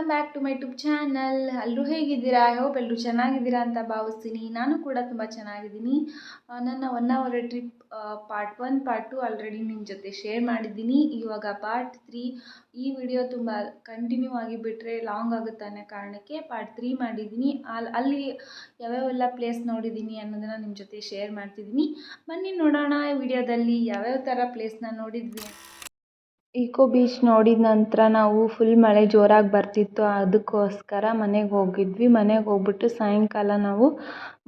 Welcome back to my tube channel ಎಲ್ಲರೂ ಹೇಗಿದ್ದೀರಾ? I hope ಎಲ್ಲರೂ ಚೆನ್ನಾಗಿದ್ದೀರಾ ಅಂತ ಭಾವಿಸ್ತೀನಿ. ನಾನು ಕೂಡ ತುಂಬ ಚೆನ್ನಾಗಿದ್ದೀನಿ. ನನ್ನ one hour trip part one part two already ನಿಮ್ಮ ಜೊತೆ ಶೇರ್ ಮಾಡಿದ್ದೀನಿ. ಇವಾಗ ಪಾರ್ಟ್ ತ್ರೀ ಈ ವಿಡಿಯೋ ತುಂಬ ಕಂಟಿನ್ಯೂ ಆಗಿ ಬಿಟ್ಟರೆ ಲಾಂಗ್ ಆಗುತ್ತೆ ಅನ್ನೋ ಕಾರಣಕ್ಕೆ ಪಾರ್ಟ್ ತ್ರೀ ಮಾಡಿದ್ದೀನಿ. ಅಲ್ಲಿ ಅಲ್ಲಿ ಯಾವ್ಯಾವೆಲ್ಲ ಪ್ಲೇಸ್ ನೋಡಿದ್ದೀನಿ ಅನ್ನೋದನ್ನು ನಿಮ್ಮ ಜೊತೆ ಶೇರ್ ಮಾಡ್ತಿದ್ದೀನಿ. ಬನ್ನಿ ನೋಡೋಣ ವಿಡಿಯೋದಲ್ಲಿ ಯಾವ್ಯಾವ ಥರ ಪ್ಲೇಸ್ನ ನೋಡಿದ್ವಿ. ಇಕೋ ಬೀಚ್ ನೋಡಿದ ನಂತರ ನಾವು ಫುಲ್ ಮಳೆ ಜೋರಾಗಿ ಬರ್ತಿತ್ತು. ಅದಕ್ಕೋಸ್ಕರ ಮನೆಗೆ ಹೋಗಿದ್ವಿ. ಮನೆಗೆ ಹೋಗ್ಬಿಟ್ಟು ಸಾಯಂಕಾಲ ನಾವು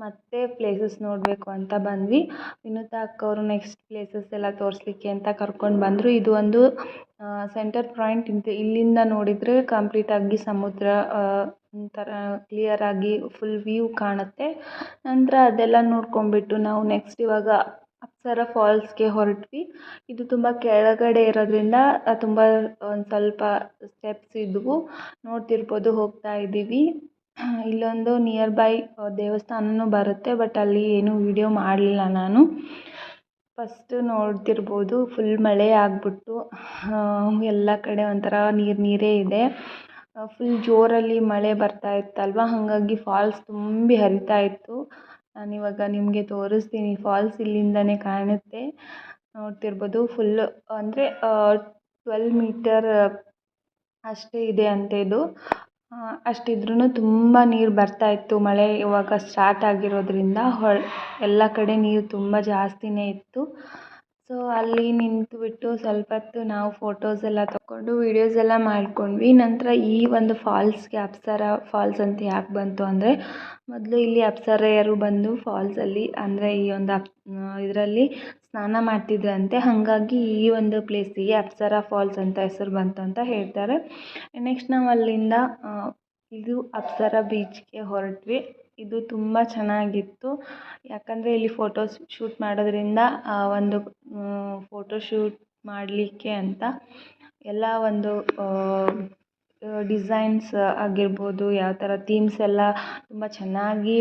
ಮತ್ತೆ ಪ್ಲೇಸಸ್ ನೋಡಬೇಕು ಅಂತ ಬಂದ್ವಿ. ವಿನುತಾ ಅಕ್ಕವರು ನೆಕ್ಸ್ಟ್ ಪ್ಲೇಸಸ್ ಎಲ್ಲ ತೋರಿಸ್ಲಿಕ್ಕೆ ಅಂತ ಕರ್ಕೊಂಡು ಬಂದರು. ಇದು ಒಂದು ಸೆಂಟರ್ ಪಾಯಿಂಟ್ ಇಂತ, ಇಲ್ಲಿಂದ ನೋಡಿದರೆ ಕಂಪ್ಲೀಟಾಗಿ ಸಮುದ್ರ ಒಂಥರ ಕ್ಲಿಯರಾಗಿ ಫುಲ್ ವ್ಯೂ ಕಾಣುತ್ತೆ. ನಂತರ ಅದೆಲ್ಲ ನೋಡ್ಕೊಂಡ್ಬಿಟ್ಟು ನಾವು ನೆಕ್ಸ್ಟ್ ಇವಾಗ ಅಪ್ಸರ ಫಾಲ್ಸ್ಗೆ ಹೊರಟ್ವಿ. ಇದು ತುಂಬ ಕೆಳಗಡೆ ಇರೋದ್ರಿಂದ ತುಂಬ, ಒಂದು ಸ್ವಲ್ಪ ಸ್ಟೆಪ್ಸ್ ಇದ್ದವು ನೋಡ್ತಿರ್ಬೋದು ಹೋಗ್ತಾ ಇದ್ದೀವಿ. ಇಲ್ಲೊಂದು ನಿಯರ್ ಬೈ ದೇವಸ್ಥಾನವೂ ಬರುತ್ತೆ ಬಟ್ ಅಲ್ಲಿ ಏನೂ ವೀಡಿಯೋ ಮಾಡಲಿಲ್ಲ ನಾನು. ಫಸ್ಟ್ ನೋಡ್ತಿರ್ಬೋದು ಫುಲ್ ಮಳೆ ಆಗಿಬಿಟ್ಟು ಎಲ್ಲ ಕಡೆ ಒಂಥರ ನೀರು, ನೀರೇ ಇದೆ. ಫುಲ್ ಜೋರಲ್ಲಿ ಮಳೆ ಬರ್ತಾ ಇತ್ತಲ್ವ? ಹಾಗಾಗಿ ಫಾಲ್ಸ್ ತುಂಬಿ ಹರಿತಾ ಇತ್ತು. ನಾನಿವಾಗ ನಿಮಗೆ ತೋರಿಸ್ತೀನಿ. ಫಾಲ್ಸ್ ಇಲ್ಲಿಂದನೇ ಕಾಣುತ್ತೆ. ನೋಡ್ತಿರ್ಬೋದು ಫುಲ್ಲು ಅಂದರೆ ಟ್ವೆಲ್ ಮೀಟರ್ ಅಷ್ಟೇ ಇದೆ ಅಂತೆ ಇದು. ಅಷ್ಟಿದ್ರೂ ತುಂಬ ನೀರು ಬರ್ತಾ ಇತ್ತು. ಮಳೆ ಇವಾಗ ಸ್ಟಾರ್ಟ್ ಆಗಿರೋದ್ರಿಂದ ಹೊಳ್, ಎಲ್ಲ ಕಡೆ ನೀರು ತುಂಬ ಜಾಸ್ತಿನೇ ಇತ್ತು. ಸೊ ಅಲ್ಲಿ ನಿಂತುಬಿಟ್ಟು ಸ್ವಲ್ಪ ಹೊತ್ತು ನಾವು ಫೋಟೋಸ್ ಎಲ್ಲ ತಗೊಂಡು ವೀಡಿಯೋಸ್ ಎಲ್ಲ ಮಾಡ್ಕೊಂಡ್ವಿ. ನಂತರ ಈ ಒಂದು ಫಾಲ್ಸ್ಗೆ ಅಪ್ಸರ ಫಾಲ್ಸ್ ಅಂತ ಯಾಕೆ ಬಂತು ಅಂದರೆ, ಮೊದಲು ಇಲ್ಲಿ ಅಪ್ಸರೆಯರು ಬಂದು ಫಾಲ್ಸಲ್ಲಿ ಅಂದರೆ ಈ ಒಂದು ಅಪ್, ಇದರಲ್ಲಿ ಸ್ನಾನ ಮಾಡ್ತಿದ್ರಂತೆ. ಹಾಗಾಗಿ ಈ ಒಂದು ಪ್ಲೇಸಿಗೆ ಅಪ್ಸರ ಫಾಲ್ಸ್ ಅಂತ ಹೆಸರು ಬಂತು ಅಂತ ಹೇಳ್ತಾರೆ. ನೆಕ್ಸ್ಟ್ ನಾವು ಅಲ್ಲಿಂದ ಇದು ಅಪ್ಸರ ಬೀಚ್ಗೆ ಹೊರಟ್ವಿ. ಇದು ತುಂಬ ಚೆನ್ನಾಗಿತ್ತು. ಯಾಕಂದರೆ ಇಲ್ಲಿ ಫೋಟೋಸ್ ಶೂಟ್ ಮಾಡೋದ್ರಿಂದ ಒಂದು ಫೋಟೋ ಶೂಟ್ ಮಾಡಲಿಕ್ಕೆ ಅಂತ ಎಲ್ಲ ಒಂದು ಡಿಸೈನ್ಸ್ ಆಗಿರ್ಬೋದು, ಯಾವ ಥರ ಥೀಮ್ಸ್ ಎಲ್ಲ ತುಂಬ ಚೆನ್ನಾಗಿ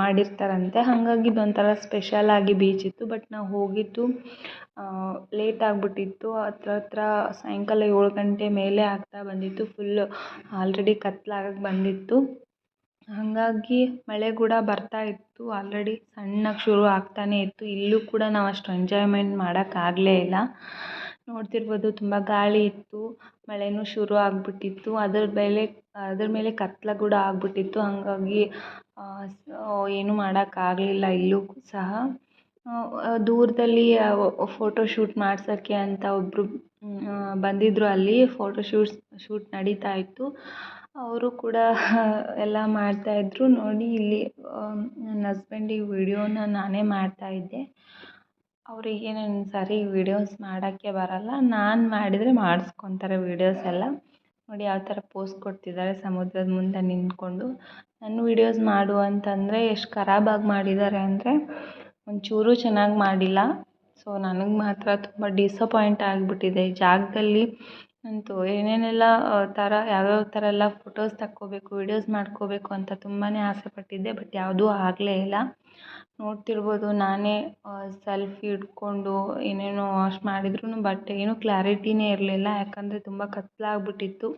ಮಾಡಿರ್ತಾರಂತೆ. ಹಾಗಾಗಿ ಇದೊಂಥರ ಸ್ಪೆಷಲಾಗಿ ಬೀಚ್ ಇತ್ತು ಬಟ್ ನಾವು ಹೋಗಿದ್ದು ಲೇಟ್ ಆಗಿಬಿಟ್ಟಿತ್ತು. ಹತ್ರ ಹತ್ರ ಸಾಯಂಕಾಲ ಏಳು ಗಂಟೆ ಮೇಲೆ ಆಗ್ತಾ ಬಂದಿತ್ತು. ಫುಲ್ ಆಲ್ರೆಡಿ ಕತ್ಲಾಗಕ್ಕೆ ಬಂದಿತ್ತು. ಹಾಗಾಗಿ ಮಳೆ ಕೂಡ ಬರ್ತಾ ಇತ್ತು. ಆಲ್ರೆಡಿ ಸಣ್ಣಗೆ ಶುರು ಆಗ್ತಾನೇ ಇತ್ತು. ಇಲ್ಲೂ ಕೂಡ ನಾವು ಅಷ್ಟು ಎಂಜಾಯ್ಮೆಂಟ್ ಮಾಡೋಕ್ಕಾಗಲೇ ಇಲ್ಲ. ನೋಡ್ತಿರ್ಬೋದು ತುಂಬ ಗಾಳಿ ಇತ್ತು. ಮಳೆನೂ ಶುರು ಆಗಿಬಿಟ್ಟಿತ್ತು. ಅದ್ರ ಮೇಲೆ ಅದ್ರ ಮೇಲೆ ಕತ್ಲು ಕೂಡ ಆಗಿಬಿಟ್ಟಿತ್ತು. ಹಾಗಾಗಿ ಏನೂ ಮಾಡೋಕ್ಕಾಗಲಿಲ್ಲ ಇಲ್ಲೂ ಸಹ. ದೂರದಲ್ಲಿ ಫೋಟೋ ಶೂಟ್ ಮಾಡ್ಸೋಕ್ಕೆ ಅಂತ ಒಬ್ಬರು ಬಂದಿದ್ದರು ಅಲ್ಲಿ. ಫೋಟೋ ಶೂಟ್ ಶೂಟ್ ನಡೀತಾ ಇತ್ತು. ಅವರು ಕೂಡ ಎಲ್ಲ ಮಾಡ್ತಾಯಿದ್ರು ನೋಡಿ ಇಲ್ಲಿ ನನ್ನ ಹಸ್ಬೆಂಡಿಗೆ ವೀಡಿಯೋನ ನಾನೇ ಮಾಡ್ತಾಯಿದ್ದೆ ಅವರಿಗೆ ನನ್ನ ಸರಿ ವೀಡಿಯೋಸ್ ಮಾಡೋಕ್ಕೆ ಬರಲ್ಲ. ನಾನು ಮಾಡಿದರೆ ಮಾಡಿಸ್ಕೊತಾರೆ ವೀಡಿಯೋಸ್ ಎಲ್ಲ. ನೋಡಿ ಯಾವ ಥರ ಪೋಸ್ ಕೊಡ್ತಿದ್ದಾರೆ. ಸಮುದ್ರದ ಮುಂದೆ ನಿಂತ್ಕೊಂಡು. ನನ್ನ ವೀಡಿಯೋಸ್ ಮಾಡು ಅಂತಂದರೆ ಎಷ್ಟು ಖರಾಬಾಗಿ ಮಾಡಿದ್ದಾರೆ ಅಂದರೆ ಒಂಚೂರು ಚೆನ್ನಾಗಿ ಮಾಡಿಲ್ಲ. ಸೊ ನನಗೆ ಮಾತ್ರ ತುಂಬ ಡಿಸಪಾಯಿಂಟ್ ಆಗಿಬಿಟ್ಟಿದೆ. ಈ ಜಾಗದಲ್ಲಿ ಅಂತೂ ಏನೇನೆಲ್ಲ ಥರ ಯಾವ್ಯಾವ ಥರ ಎಲ್ಲ ಫೋಟೋಸ್ ತಕ್ಕೋಬೇಕು ವೀಡಿಯೋಸ್ ಮಾಡ್ಕೋಬೇಕು ಅಂತ ತುಂಬಾ ಆಸೆ ಪಟ್ಟಿದ್ದೆ ಬಟ್ ಯಾವುದೂ ಆಗಲೇ ಇಲ್ಲ. ನೋಡ್ತಿರ್ಬೋದು ನಾನೇ ಸೆಲ್ಫಿ ಹಿಡ್ಕೊಂಡು ಏನೇನೋ ವಾಶ್ ಮಾಡಿದ್ರೂ ಬಟ್ ಏನೂ ಕ್ಲಾರಿಟಿನೇ ಇರಲಿಲ್ಲ. ಯಾಕಂದರೆ ತುಂಬ ಕತ್ತಲಾಗ್ಬಿಟ್ಟಿತ್ತು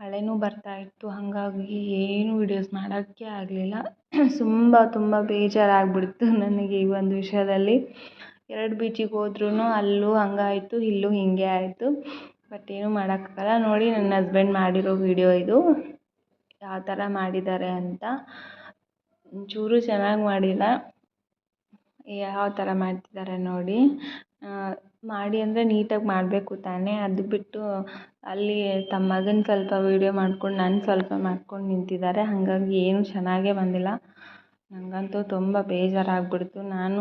ಮಳೆನೂ ಬರ್ತಾ ಇತ್ತು, ಹಾಗಾಗಿ ಏನೂ ವೀಡಿಯೋಸ್ ಮಾಡೋಕ್ಕೆ ಆಗಲಿಲ್ಲ. ತುಂಬ ತುಂಬ ಬೇಜಾರಾಗ್ಬಿಡ್ತು ನನಗೆ ಈ ಒಂದು ವಿಷಯದಲ್ಲಿ. ಎರಡು ಬೀಚಿಗೆ ಹೋದ್ರೂ ಅಲ್ಲೂ ಹಂಗಾಯ್ತು, ಇಲ್ಲೂ ಹೀಗೆ ಆಯಿತು. ಬಟ್ ಏನೂ ಮಾಡೋಕ್ಕಾಗಲ್ಲ. ನೋಡಿ ನನ್ನ ಹಸ್ಬೆಂಡ್ ಮಾಡಿರೋ ವೀಡಿಯೋ ಇದು. ಯಾವ ಥರ ಮಾಡಿದ್ದಾರೆ ಅಂತ. ಒಂಚೂರೂ ಚೆನ್ನಾಗಿ ಮಾಡಿಲ್ಲ. ಯಾವ ಥರ ಮಾಡ್ತಿದ್ದಾರೆ ನೋಡಿ. ಮಾಡಿ ಅಂದರೆ ನೀಟಾಗಿ ಮಾಡಬೇಕು ತಾನೇ. ಅದು ಬಿಟ್ಟು ಅಲ್ಲಿ ತಮ್ಮ ಮಗನ ಸ್ವಲ್ಪ ವೀಡಿಯೋ ಮಾಡ್ಕೊಂಡು ನಾನು ಸ್ವಲ್ಪ ಮಾಡ್ಕೊಂಡು ನಿಂತಿದ್ದಾರೆ. ಹಾಗಾಗಿ ಏನೂ ಚೆನ್ನಾಗೇ ಬಂದಿಲ್ಲ. ನನಗಂತೂ ತುಂಬ ಬೇಜಾರಾಗಿಬಿಡ್ತು. ನಾನು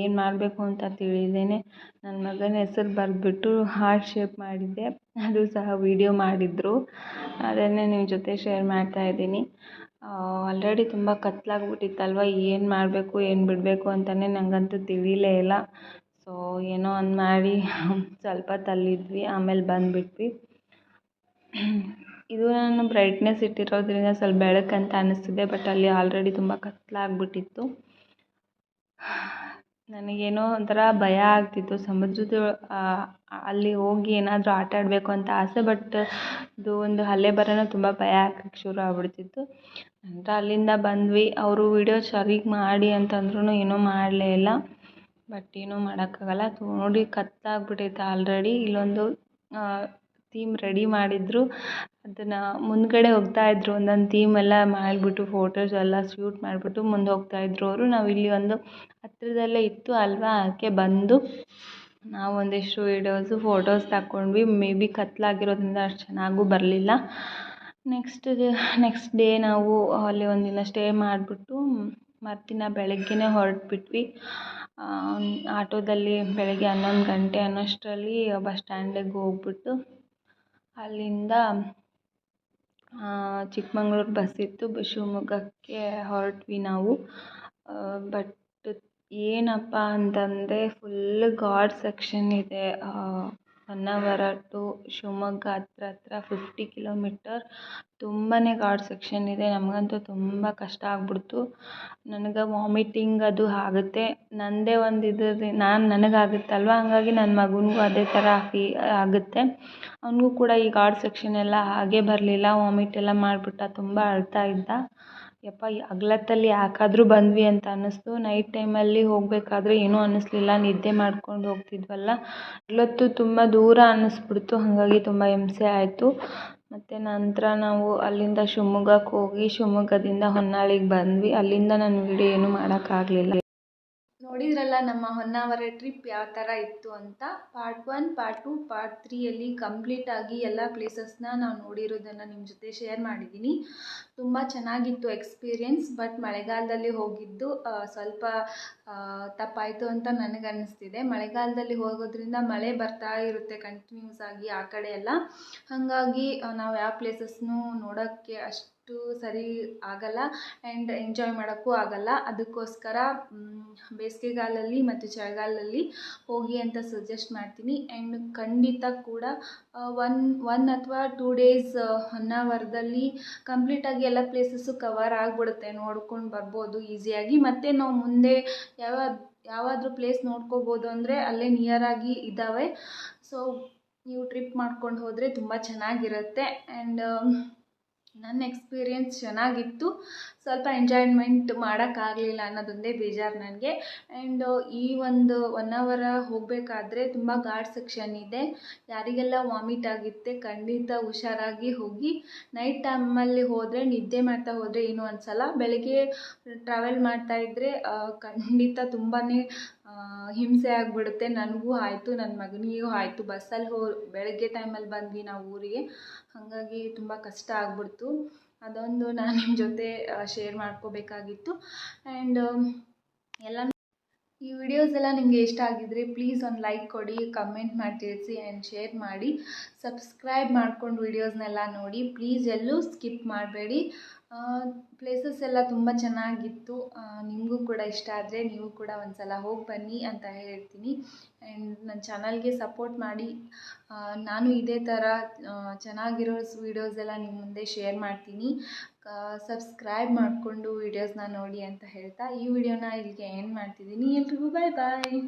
ಏನು ಮಾಡಬೇಕು ಅಂತ ತಿಳಿದೇನೆ ನನ್ನ ಮಗನ ಹೆಸರು ಬರೆದ್ಬಿಟ್ಟು ಹಾರ್ಟ್ ಶೇಪ್ ಮಾಡಿದ್ದೆ. ಅದು ಸಹ ವೀಡಿಯೋ ಮಾಡಿದ್ರು. ಅದನ್ನೇ ನಿಮ್ಮ ಜೊತೆ ಶೇರ್ ಮಾಡ್ತಾ ಇದ್ದೀನಿ. ಆಲ್ರೆಡಿ ತುಂಬ ಕತ್ಲಾಗ್ಬಿಟ್ಟಿತ್ತಲ್ವ? ಏನು ಮಾಡಬೇಕು, ಏನು ಬಿಡಬೇಕು ಅಂತಲೇ ನನಗಂತೂ ತಿಳಿಲೇ ಇಲ್ಲ. ಸೊ, ಏನೋ ಒಂದು ಮಾಡಿ ಸ್ವಲ್ಪ ತಲ್ಲಿದ್ವಿ ಆಮೇಲೆ ಬಂದುಬಿಟ್ವಿ. ಇದು ನಾನು ಬ್ರೈಟ್ನೆಸ್ ಇಟ್ಟಿರೋದರಿಂದ ಸ್ವಲ್ಪ ಬೆಳಕಂತ ಅನ್ನಿಸ್ತಿದೆ ಬಟ್ ಅಲ್ಲಿ ಆಲ್ರೆಡಿ ತುಂಬ ಕತ್ತಲಾಗ್ಬಿಟ್ಟಿತ್ತು ನನಗೇನೋ ಒಂಥರ ಭಯ ಆಗ್ತಿತ್ತು. ಸಮುದ್ರದ ಅಲ್ಲಿ ಹೋಗಿ ಏನಾದರೂ ಆಟ ಆಡಬೇಕು ಅಂತ ಆಸೆ ಬಟ್ ಇದು ಒಂದು ಅಲೆ ಬರೋಣ ತುಂಬ ಭಯ ಆಗಕ್ಕೆ ಶುರು ಆಗ್ಬಿಡ್ತಿತ್ತು. ನಂತರ ಅಲ್ಲಿಂದ ಬಂದ್ವಿ. ಅವರು ವೀಡಿಯೋ ಸರಿಗೆ ಮಾಡಿ ಅಂತಂದ್ರೂ ಏನೂ ಮಾಡಲೇ ಇಲ್ಲ. ಬಟ್ ಏನೂ ಮಾಡೋಕ್ಕಾಗಲ್ಲ. ನೋಡಿ ಕತ್ಲಾಗ್ಬಿಟ್ಟೈತೆ ಆಲ್ರೆಡಿ ಇಲ್ಲೊಂದು ಥೀಮ್ ರೆಡಿ ಮಾಡಿದ್ರು. ಅದನ್ನು ಮುಂದುಗಡೆ ಹೋಗ್ತಾ ಒಂದೊಂದು ಥೀಮ್ ಎಲ್ಲ ಮಾಡಿಬಿಟ್ಟು ಫೋಟೋಸ್ ಎಲ್ಲ ಶೂಟ್ ಮಾಡಿಬಿಟ್ಟು ಮುಂದೆ ಹೋಗ್ತಾ ಅವರು. ನಾವು ಇಲ್ಲಿ ಒಂದು ಹತ್ರದಲ್ಲೇ ಇತ್ತು. ಅಲ್ವಾ? ಅದಕ್ಕೆ ಬಂದು ನಾವು ಒಂದಿಷ್ಟು ವೀಡಿಯೋಸು ಫೋಟೋಸ್ ತಕೊಂಡ್ವಿ. ಮೇ ಬಿ ಕತ್ಲಾಗಿರೋದ್ರಿಂದ ಅಷ್ಟು ಚೆನ್ನಾಗೂ ಬರಲಿಲ್ಲ. ನೆಕ್ಸ್ಟ್ ನೆಕ್ಸ್ಟ್ ಡೇ ನಾವು ಅಲ್ಲಿ ಒಂದಿನ ಸ್ಟೇ ಮಾಡಿಬಿಟ್ಟು ಮರುದಿನ ಬೆಳಗ್ಗೆನೇ ಹೊರಟ್ಬಿಟ್ವಿ. ಆಟೋದಲ್ಲಿ ಬೆಳಗ್ಗೆ ಹನ್ನೊಂದು ಗಂಟೆ ಅನ್ನೋಷ್ಟರಲ್ಲಿ ಬಸ್ ಸ್ಟ್ಯಾಂಡಿಗೆ ಹೋಗ್ಬಿಟ್ಟು ಅಲ್ಲಿಂದ ಚಿಕ್ಕಮಂಗ್ಳೂರು ಬಸ್ ಇತ್ತು. ಶಿವಮೊಗ್ಗಕ್ಕೆ ಹೊರಟ್ವಿ ನಾವು. ಬಟ್ ಏನಪ್ಪ ಅಂತಂದರೆ ಫುಲ್ ಗಾಡ್ ಸೆಕ್ಷನ್ ಇದೆ. ಹೊನ್ನಾವರ ಟು ಶಿವಮೊಗ್ಗ ಹತ್ರ ಹತ್ರ ಫಿಫ್ಟಿ ಕಿಲೋಮೀಟರ್ ತುಂಬಾ ಘಾಟ್ ಸೆಕ್ಷನ್ ಇದೆ. ನಮಗಂತೂ ತುಂಬ ಕಷ್ಟ ಆಗ್ಬಿಡ್ತು. ನನಗೆ ವಾಮಿಟಿಂಗ್ ಅದು ಆಗುತ್ತೆ. ನನ್ನದೇ ಒಂದು ಇದು ನಾನು ನನಗೆ ಆಗುತ್ತಲ್ವ ಹಂಗಾಗಿ ನನ್ನ ಮಗನಿಗೂ ಅದೇ ಥರ ಫೀ ಆಗುತ್ತೆ. ಅವನಿಗೂ ಕೂಡ ಈ ಘಾಟ್ ಸೆಕ್ಷನ್ ಎಲ್ಲ ಹಾಗೇ ಬರಲಿಲ್ಲ. ವಾಮಿಟ್ ಎಲ್ಲ ಮಾಡಿಬಿಟ್ಟ. ತುಂಬ ಅಳ್ತಾ ಇದ್ದ. ಯಪ್ಪ ಹಗ್ಲೊತ್ತಲ್ಲಿ ಯಾಕಾದರೂ ಬಂದ್ವಿ ಅಂತ ಅನ್ನಿಸ್ತು. ನೈಟ್ ಟೈಮಲ್ಲಿ ಹೋಗಬೇಕಾದ್ರೆ ಏನೂ ಅನ್ನಿಸ್ಲಿಲ್ಲ. ನಿದ್ದೆ ಮಾಡ್ಕೊಂಡು ಹೋಗ್ತಿದ್ವಲ್ಲ. ಹಗ್ಲೊತ್ತು ತುಂಬ ದೂರ ಅನ್ನಿಸ್ಬಿಡ್ತು. ಹಾಗಾಗಿ ತುಂಬ ಹಿಂಸೆ ಆಯಿತು. ಮತ್ತು ನಂತರ ನಾವು ಅಲ್ಲಿಂದ ಶಿವಮೊಗ್ಗಕ್ಕೆ ಹೋಗಿ ಶಿವಮೊಗ್ಗದಿಂದ ಹೊನ್ನಾಳಿಗೆ ಬಂದ್ವಿ. ಅಲ್ಲಿಂದ ನಾನು ವೀಡಿಯೋ ಏನೂ ಮಾಡೋಕ್ಕಾಗಲಿಲ್ಲ. ನೋಡಿದ್ರಲ್ಲ, ನಮ್ಮ ಹೊನ್ನಾವರ ಟ್ರಿಪ್ ಯಾವ ಥರ ಇತ್ತು ಅಂತ? Part one, part two, part ತ್ರೀಯಲ್ಲಿ ಕಂಪ್ಲೀಟಾಗಿ ಎಲ್ಲ ಪ್ಲೇಸಸ್ನ ನಾವು ನೋಡಿರೋದನ್ನು ನಿಮ್ಮ ಜೊತೆ ಶೇರ್ ಮಾಡಿದ್ದೀನಿ ತುಂಬ ಚೆನ್ನಾಗಿತ್ತು ಎಕ್ಸ್ಪೀರಿಯೆನ್ಸ್, ಬಟ್ ಮಳೆಗಾಲದಲ್ಲಿ ಹೋಗಿದ್ದು ಸ್ವಲ್ಪ ತಪ್ಪಾಯಿತು ಅಂತ ನನಗೆ ಅನ್ನಿಸ್ತಿದೆ ಮಳೆಗಾಲದಲ್ಲಿ ಹೋಗೋದ್ರಿಂದ ಮಳೆ ಬರ್ತಾ ಇರುತ್ತೆ ಕಂಟಿನ್ಯೂಸ್ ಆಗಿ ಆ ಕಡೆ ಎಲ್ಲ. ಹಾಗಾಗಿ ನಾವು ಯಾವ ಪ್ಲೇಸಸ್ನೂ ನೋಡೋಕ್ಕೆ ಅಷ್ಟು ಸರಿ ಆಗಲ್ಲ ಆ್ಯಂಡ್ ಎಂಜಾಯ್ ಮಾಡೋಕ್ಕೂ ಆಗಲ್ಲ. ಅದಕ್ಕೋಸ್ಕರ ಬೇಸಿಗೆಗಾಲಲ್ಲಿ ಮತ್ತು ಚಳಿಗಾಲದಲ್ಲಿ ಹೋಗಿ ಅಂತ ಸಜೆಸ್ಟ್ ಮಾಡ್ತೀನಿ. ಆ್ಯಂಡ್ ಖಂಡಿತ ಕೂಡ ಒನ್ ಒನ್ ಅಥವಾ ಟೂ ಡೇಸ್ ಹೊನ್ನಾವರದಲ್ಲಿ ಕಂಪ್ಲೀಟಾಗಿ ಎಲ್ಲ ಪ್ಲೇಸಸ್ಸು ಕವರ್ ಆಗಿಬಿಡುತ್ತೆ. ನೋಡ್ಕೊಂಡು ಬರ್ಬೋದು ಈಸಿಯಾಗಿ ಮತ್ತು ನಾವು ಮುಂದೆ ಯಾವ, ಯಾವಾದರೂ ಪ್ಲೇಸ್ ನೋಡ್ಕೋಬೋದು ಅಂದರೆ ಅಲ್ಲೇ ನಿಯರಾಗಿ ಇದ್ದಾವೆ. ಸೊ ನೀವು ಟ್ರಿಪ್ ಮಾಡ್ಕೊಂಡು ಹೋದರೆ ತುಂಬ ಚೆನ್ನಾಗಿರುತ್ತೆ. ಆ್ಯಂಡ್ ನನ್ನ ಎಕ್ಸ್ಪೀರಿಯೆನ್ಸ್ ಚೆನ್ನಾಗಿತ್ತು. ಸ್ವಲ್ಪ ಎಂಜಾಯ್ಮೆಂಟ್ ಮಾಡೋಕ್ಕಾಗಲಿಲ್ಲ ಅನ್ನೋದೊಂದೇ ಬೇಜಾರು ನನಗೆ. ಆ್ಯಂಡ್ ಈ ಒಂದು ಒನ್ ಅವರ ಹೋಗಬೇಕಾದ್ರೆ ತುಂಬ ಘಾಟ್ ಸೆಕ್ಷನ್ ಇದೆ. ಯಾರಿಗೆಲ್ಲ ವಾಮಿಟ್ ಆಗುತ್ತೆ ಖಂಡಿತ ಹುಷಾರಾಗಿ ಹೋಗಿ ನೈಟ್ ಟೈಮಲ್ಲಿ ಹೋದರೆ, ನಿದ್ದೆ ಮಾಡ್ತಾ ಹೋದರೆ ಏನೂ ಅನ್ಸಲ್ಲ. ಬೆಳಗ್ಗೆ ಟ್ರಾವೆಲ್ ಮಾಡ್ತಾ ಇದ್ದರೆ ಖಂಡಿತ ತುಂಬಾ ಹಿಂಸೆ ಆಗಿಬಿಡುತ್ತೆ. ನನಗೂ ಆಯಿತು ನನ್ನ ಮಗನಿಗೂ ಆಯಿತು. ಬಸ್ಸಲ್ಲಿ ಹೋ, ಬೆಳಗ್ಗೆ ಟೈಮಲ್ಲಿ ಬಂದ್ವಿ ನಾವು ಊರಿಗೆ. ಹಾಗಾಗಿ ತುಂಬ ಕಷ್ಟ ಆಗ್ಬಿಡ್ತು. ಅದೊಂದು ನಾನು ನಿಮ್ಮ ಜೊತೆ ಶೇರ್ ಮಾಡ್ಕೋಬೇಕಾಗಿತ್ತು. ಆ್ಯಂಡ್ ಎಲ್ಲ ಈ ವಿಡಿಯೋಸ್ ಎಲ್ಲ ನಿಮಗೆ ಇಷ್ಟ ಆಗಿದ್ದರೆ ಪ್ಲೀಸ್ ಒಂದು ಲೈಕ್ ಕೊಡಿ ಕಮೆಂಟ್ ಮಾಡಿ ತಿಳಿಸಿ ಆ್ಯಂಡ್ ಶೇರ್ ಮಾಡಿ. ಸಬ್ಸ್ಕ್ರೈಬ್ ಮಾಡ್ಕೊಂಡು ವಿಡಿಯೋಸ್ನೆಲ್ಲ ನೋಡಿ. ಪ್ಲೀಸ್ ಎಲ್ಲೂ ಸ್ಕಿಪ್ ಮಾಡಬೇಡಿ. ಪ್ಲೇಸಸ್ ಎಲ್ಲ ತುಂಬ ಚೆನ್ನಾಗಿತ್ತು. ನಿಮಗೂ ಕೂಡ ಇಷ್ಟ ಆದರೆ ನೀವು ಕೂಡ ಒಂದು ಸಲ ಹೋಗಿ ಬನ್ನಿ ಅಂತ ಹೇಳ್ತೀನಿ. ಆ್ಯಂಡ್ ನನ್ನ ಚಾನಲ್ಗೆ ಸಪೋರ್ಟ್ ಮಾಡಿ. ನಾನು ಇದೇ ಥರ ಚೆನ್ನಾಗಿರೋ ವೀಡಿಯೋಸ್ ಎಲ್ಲ ನಿಮ್ಮ ಮುಂದೆ ಶೇರ್ ಮಾಡ್ತೀನಿ. ಸಬ್ಸ್ಕ್ರೈಬ್ ಮಾಡಿಕೊಂಡು ವೀಡಿಯೋಸ್ನ ನೋಡಿ ಅಂತ ಹೇಳ್ತಾ ಈ ವಿಡಿಯೋನ ಇಲ್ಲಿಗೆ ಎಂಡ್ ಮಾಡ್ತಿದ್ದೀನಿ. ಎಲ್ರಿಗೂ ಬಾಯ್ ಬಾಯ್